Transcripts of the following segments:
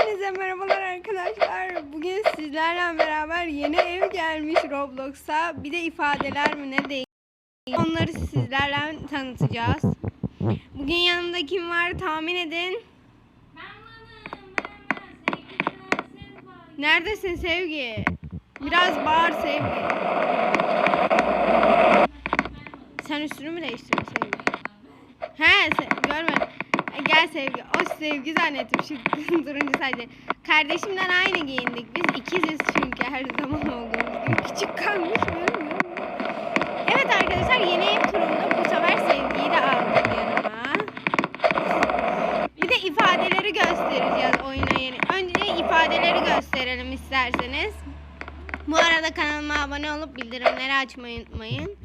Hepinize merhabalar arkadaşlar. Bugün sizlerle beraber yeni ev gelmiş Roblox'a. Bir de ifadeler mi ne değil. Onları sizlerle tanıtacağız. Bugün yanımda kim var tahmin edin. Ben varım, ben var. Sevgili sensiz var. Neredesin Sevgi? Biraz bağır Sevgi. Sen üstünü mü değiştirdin Sevgi? He se- görmedim. Gel Sevgi. O Sevgi zannettim şu turuncu sadece. Kardeşimden aynı giyindik. Biz ikiziz çünkü her zaman olduğumuz gibi. Küçük kalmış görmüyor? Evet arkadaşlar yeni ev turunda bu sefer Sevgi'yi de aldık yanıma. Bir de ifadeleri göstereceğiz oyuna yeni. Önce ifadeleri gösterelim isterseniz. Bu arada kanalıma abone olup bildirimleri açmayı unutmayın.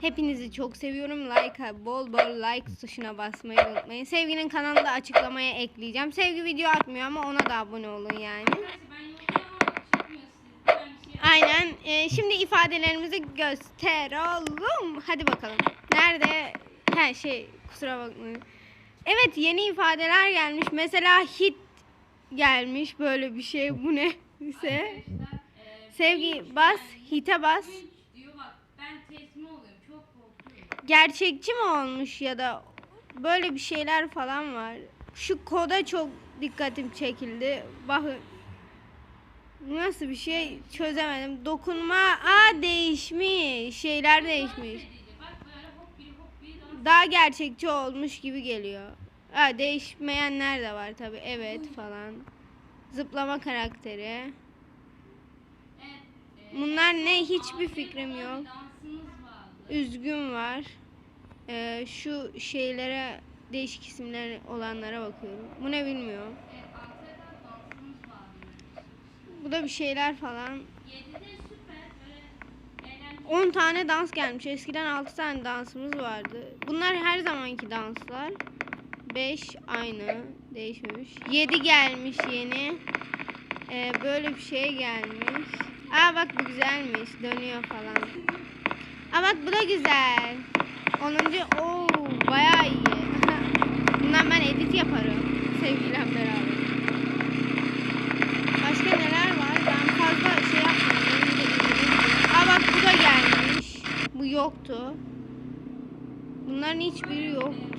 Hepinizi çok seviyorum. Like'a bol bol like tuşuna basmayı unutmayın. Sevginin kanalını da açıklamaya ekleyeceğim. Sevgi video atmıyor ama ona da abone olun yani. Aynen. Ee, şimdi ifadelerimizi gösterelim. Hadi bakalım. Nerede? Her şey kusura bakmayın. Evet yeni ifadeler gelmiş. Mesela hit gelmiş böyle bir şey. Bu ne ise. E, Sevgi bas, hite bas. Diyor bak ben. Gerçekçi mi olmuş ya da böyle bir şeyler falan var. Şu koda çok dikkatim çekildi. Bakın. Nasıl bir şey çözemedim. Dokunma aa değişmiş. Şeyler değişmiş. Daha gerçekçi olmuş gibi geliyor. Ha değişmeyenler de var tabi. Evet falan. Zıplama karakteri. Bunlar ne hiçbir fikrim yok. Üzgün var. Ee, şu şeylere değişik isimler olanlara bakıyorum. Bu ne bilmiyorum. Bu da bir şeyler falan. 7'de süper böyle eğlenceli. 10 tane dans gelmiş. Eskiden 6 tane dansımız vardı. Bunlar her zamanki danslar. 5 aynı. Değişmemiş. 7 gelmiş yeni. Ee, böyle bir şey gelmiş. Aa bak bu güzelmiş. Dönüyor falan. Aa bak bu da güzel. 10. Oo bayağı iyi. Bundan ben edit yaparım. Sevgiyle beraber. Başka neler var? Ben fazla şey ilgimi Aa bak bu da gelmiş. Bu yoktu. Bunların hiçbiri yoktu.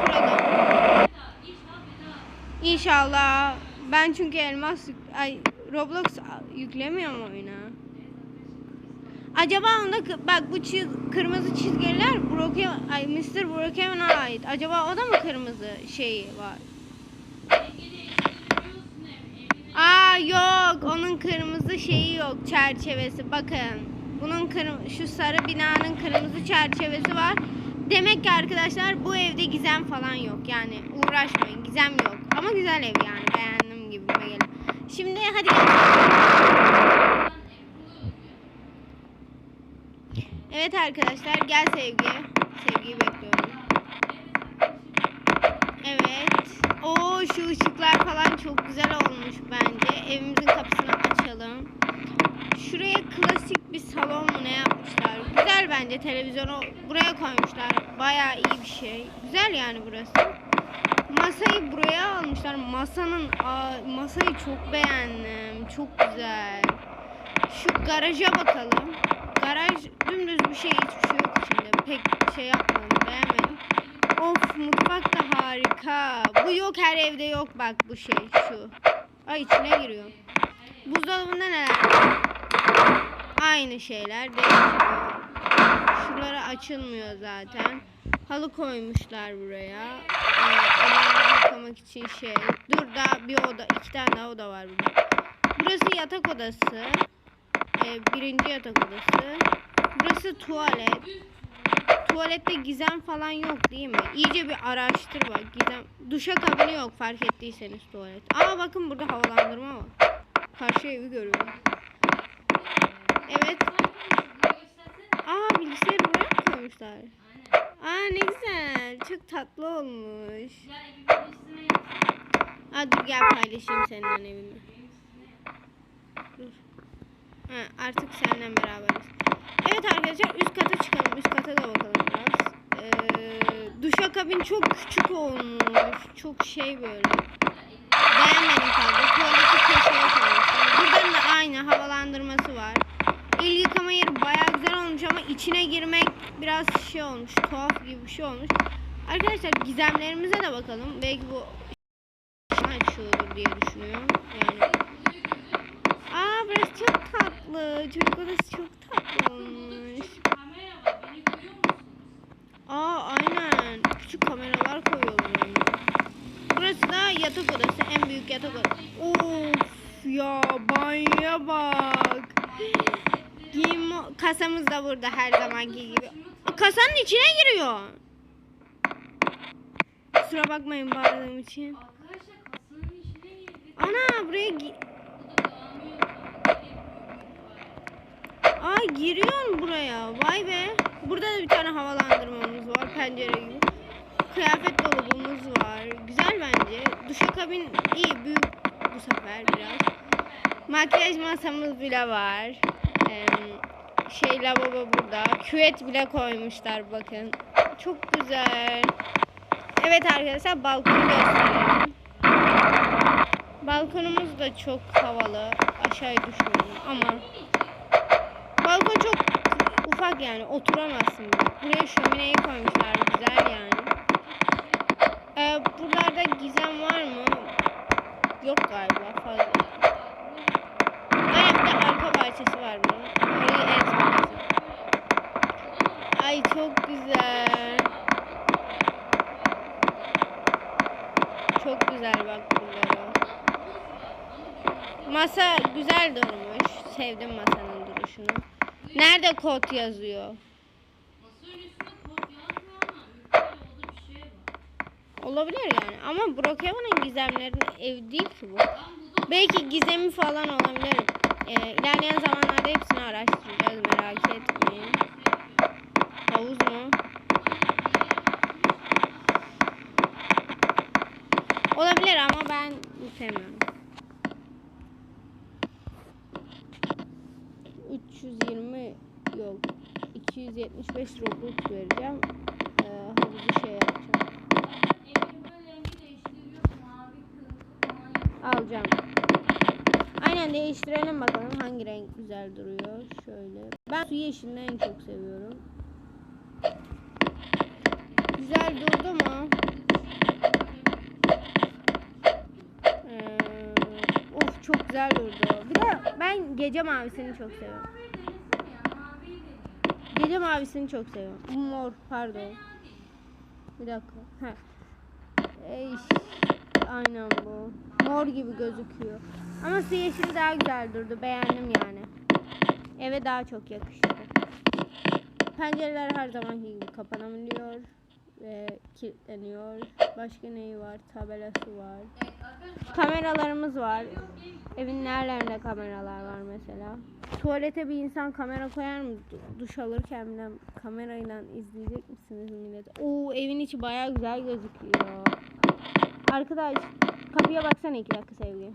Kuralım. İnşallah. Ben çünkü elmas ay Roblox yüklemiyorum oyuna. Acaba onda bak bu çiz, kırmızı çizgiler Brookhaven, ay Mr. Brookhaven'a ait. Acaba o da mı kırmızı şeyi var? Aa yok onun kırmızı şeyi yok çerçevesi bakın. Bunun kırm şu sarı binanın kırmızı çerçevesi var. Demek ki arkadaşlar bu evde gizem falan yok. Yani uğraşmayın gizem yok. Ama güzel ev yani beğendim gibi geliyor. Şimdi hadi gel. Evet arkadaşlar gel Sevgi. Sevgiyi bekliyorum. Evet. Oo şu ışıklar falan çok güzel olmuş bence. Evimizin kapısını açalım. Şuraya klasik bir salon mu ne yapmışlar. Güzel bence televizyonu buraya koymuşlar. Bayağı iyi bir şey. Güzel yani burası. Masayı buraya almışlar. Masanın masayı çok beğendim. Çok güzel. Şu garaja bakalım. Garaj dümdüz bir şey hiçbir şey yok içinde. Pek şey yapmadım beğenmedim. Of mutfak da harika. Bu yok her evde yok bak bu şey şu. Ay içine giriyor. Buzdolabında neler? Aynı şeyler değişmiyor. Şuraları açılmıyor zaten. Halı koymuşlar buraya. Ee, yıkamak için şey. Dur daha bir oda, iki tane daha oda var burada. Burası yatak odası. Ee, birinci yatak odası. Burası tuvalet. Tuvalette gizem falan yok değil mi? İyice bir araştır bak gizem. Duşa kabini yok fark ettiyseniz tuvalet. Aa bakın burada havalandırma var. Karşı evi görüyorum. Evet. Aa bilgisayarı buraya koymuşlar? Aa ne güzel. Çok tatlı olmuş. Aa dur gel paylaşayım seninle evimi. Dur. Artık seninle beraberiz. Evet arkadaşlar üst kata çıkalım. Üst kata da bakalım biraz. Ee, duşakabin çok küçük olmuş. Çok şey böyle. Beğenmedim fazla. Tuvaleti köşeye koymuşlar. Buradan da aynı havalandırması var. El yıkama yeri baya güzel olmuş ama içine girmek biraz şey olmuş. Tuhaf gibi bir şey olmuş. Arkadaşlar gizemlerimize de bakalım. Belki bu açıyordur diye düşünüyorum. Yani Aa burası çok tatlı. Çocuk odası çok tatlı olmuş. Aa aynen. Küçük kameralar koyuyorlar önüne. Burası da yatak odası. En büyük yatak odası. Of ya banyoya bak. Giyim kasamız da burada her zamanki gibi. Kasanın içine giriyor. Kusura bakmayın bağırdığım için. Ana buraya gi- Ay giriyorsun buraya. Vay be. Burada da bir tane havalandırmamız var. Pencere gibi. Kıyafet dolabımız var. Güzel bence. Duşakabin iyi. Büyük bu sefer biraz. Makyaj masamız bile var. Ee, şey lavabo burada. Küvet bile koymuşlar bakın. Çok güzel. Evet arkadaşlar balkonu gösterelim. Balkonumuz da çok havalı. Aşağıya düşmeyin ama balkon çok ufak yani oturamazsın. Buraya şömineyi koymuşlar güzel yani. Ee, buralarda gizem var mı? Yok galiba fazla. Aynen bir de arka bahçesi var bunun. Orayı en son Ay çok güzel. Çok güzel bak buraları. Masa güzel durmuş. Sevdim masanın duruşunu. Nerede kod yazıyor? Olabilir yani. Ama Brookhaven'ın gizemlerinin ev değil ki bu. Belki gizemi falan olabilir. Ee, ilerleyen zamanlarda hepsini araştıracağız. Merak etmeyin. Havuz mu? Olabilir ama ben sevmiyorum. 320 yok. 275 Robux vereceğim. Ee, havuzu şey yapacağım. Alacağım. Aynen değiştirelim bakalım hangi renk güzel duruyor. Şöyle. Ben su yeşilini en çok seviyorum. Güzel durdu mu? Ee, of çok güzel durdu. Bir de ben gece mavisini çok seviyorum. Gece mavisini çok seviyorum. Mor pardon. Bir dakika. Heh. Ey, aynen bu. Mor gibi gözüküyor. Ama su yeşili daha güzel durdu. Beğendim yani. Eve daha çok yakıştı. Pencereler her zamanki gibi kapanabiliyor ve kilitleniyor. Başka neyi var? Tabelası var. Kameralarımız var. Evin nerelerinde kameralar var mesela. Tuvalete bir insan kamera koyar mı? Du- Duş alırken bile kamerayla izleyecek misiniz millet? Oo evin içi baya güzel gözüküyor. Arkadaş kapıya baksana iki dakika sevgi.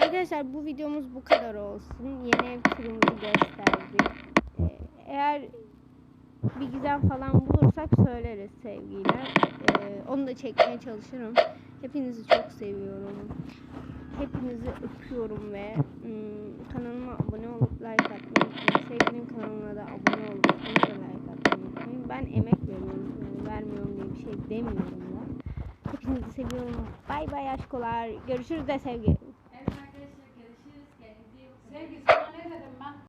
Arkadaşlar bu videomuz bu kadar olsun. Yeni ev turumuzu gösterdik. Ee, Eğer bir gizem falan bulursak söyleriz sevgiyle. Ee, onu da çekmeye çalışırım. Hepinizi çok seviyorum. Hepinizi öpüyorum ve ım, kanalıma abone olup like atmayı unutmayın. Sevgilinin kanalına da abone olup like atmayı unutmayın. Ben emek veriyorum. Yani vermiyorum bir şey demiyorum da. Hepinizi seviyorum. Bay bay aşkolar. Görüşürüz de sevgi.